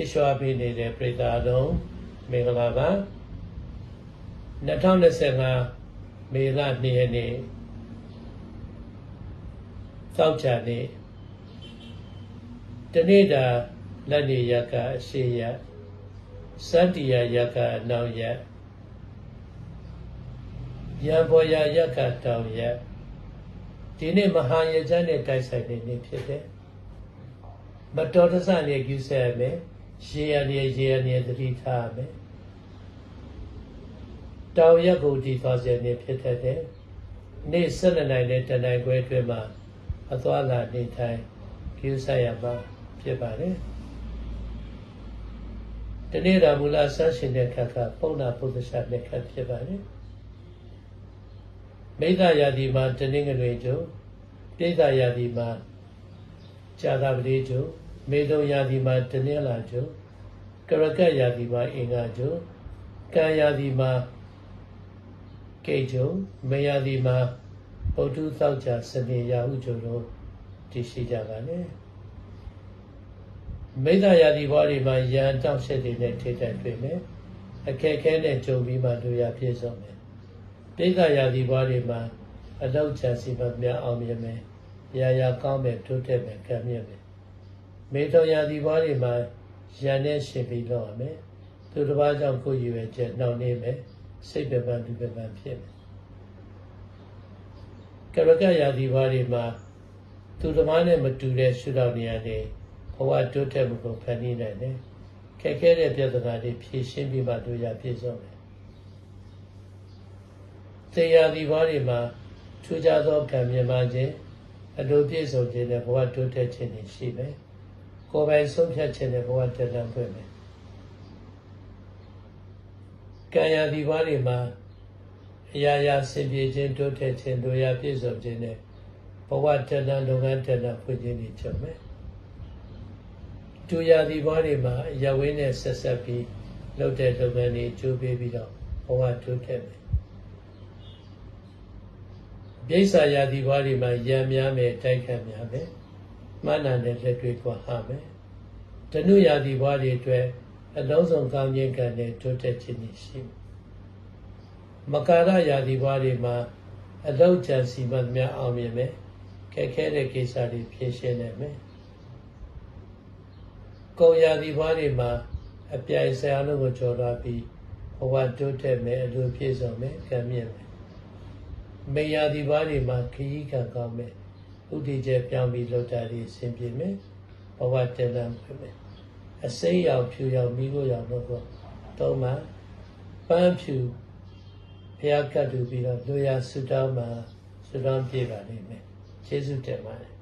ရှေ့လျှောပေးနေတဲ့ပြည်သားလုံးမင်္ဂလာပါ2025မေလ2ရက်နေ့သောက်ချာနေ့တနေ့တာလက်နေရကအရှိရစတ္တိယရကအနောက်ရရံပေါ်ရရကတောင်ရဒီနေ့မဟာရကျမ်းနဲ့တိုက်ဆိုင်နေနေဖြစ်တယ်မတော်တဆနေကျူးဆဲမယ် ရေရနေရေရနေသတိထားမယ်တောင်ရက်ကိုဒီသွားစေနေဖြစ်တတ်တယ်နေ့7နိုင်နဲ့တနိုင်ခွဲအတွင်းမှာအသွားလာနေထိုင်ကျူးဆဲရမှာဖြစ်ပါတယ်တနေ့တာမူလဆန်းရှင်တဲ့ခက်ကပုံနာပုဒ္ဒရှာလက်ခတ်ဖြစ်ပါတယ်မိဂယာတိမှာတနင်္ဂနွေကျုံပိဋကယာတိမှာဇာတာပတိကျုံ မေတုံယာတိမှာတနင်္လာကျုံကရကတ်ယာတိမှာအင်္ဂါကျုံကံယာတိမှာကေကျုံမေယာတိမှာပုထုသောကြစနေရာဟုကျုံတို့တည်ရှိကြပါလေမိဒ္ဒယာတိဘွားတွေမှာယံတောက်ဆက်တွေနဲ့ထိတဲ့တွေ့မယ်အခက်ခဲနဲ့ကြုံပြီးမှတို့ရပြည့်စုံမယ်ပိဋကယာတိဘွားတွေမှာအလောက်ချစီမများအောင်မြင်မယ်ရာရာကောင်းမယ်တိုးတက်မယ်ကံမြင့်မယ် မေတ္တယာတိဘွားတွေမှာယံနဲ့ရှင်ပြီးတော့ရမယ်သူတစ်ပါးကြောင့်ကိုယ်ရွယ်ချက်နှောင့်နှေးမယ်စိတ်ပပန်ဒီပပန်ဖြစ်မယ်ကရကယာတိဘွားတွေမှာသူတစ်ပါးနဲ့မတူတဲ့ရှုထောင့်နေရာတွေဘဝတိုးတက်မှုကိုဖန်တီးနိုင်တယ်ခက်ခဲတဲ့ပြဿနာတွေဖြေရှင်းပြီးမှတို့ရပြည့်စုံတယ်သေယာဒီဘွားတွေမှာထူးခြားသောကံမြင်မှခြင်းအလိုပြည့်စုံခြင်းနဲ့ဘဝတိုးတက်ခြင်းတွေရှိမယ်။ ကိုယ်ပိုင်ဆုံးဖြတ်ခြင်းနဲ့ဘဝတက်လန်းဖွင့်မယ်။ကံယာဒီဘွားတွေမှာအရာရာဆင်ပြေခြင်းတိုးတက်ခြင်းတို့ရပြည့်စုံခြင်းနဲ့ဘဝတက်လန်းလုပ်ငန်းတက်လန်းဖွင့်ခြင်းတွေချုပ်မယ်။တူယာဒီဘွားတွေမှာရဝင်းနဲ့ဆက်ဆက်ပြီးလုပ်တဲ့လုပ်ငန်းတွေကျိုးပေးပြီးတော့ဘဝတိုးတက်မယ်ပြိဿာယာတိဘွားတွေမှာရံများမယ်တိုက်ခတ်များမယ် မှန်နာနဲ့လက်တွေ့ကွာဟာမယ်တနုယာတိဘွားတွေအတွက်အလုံးစုံကောင်းခြင်းကံနဲ့တိုးတက်ခြင်းရှိမကာရယာတိဘွားတွေမှာအလောက်ချန်စီမတ်များအောင်မြင်မယ်ခက်ခဲတဲ့ကိစ္စတွေဖြေရှင်းနိုင်မယ်ကိုယာတိဘွားတွေမှာအပြိုင်ဆရာလုံးကိုကြော်လာပြီးဘဝတိုးတက်မယ်အလိုပြည့်စုံမယ်ကံမြင့်မယ်မေယာဒီဘာတွေမှာခရီးခံကောင်းမယ် ဥတီကျပြောင်းပြီးလောက်တာတွေအဆင်ပြေမယ်ဘဝတည်လမ်းဖြစ်မယ်အစိမ်းရောက်ဖြူရောက်မိဖို့ရောက်တော့တော့မှပန်းဖြူဘုရားကတ်တူပြီးတော့လူရဆူတောင်းမှာဆူတောင်းပြေပါလိမ့်မယ်ကျေးဇူးတင်ပါတယ်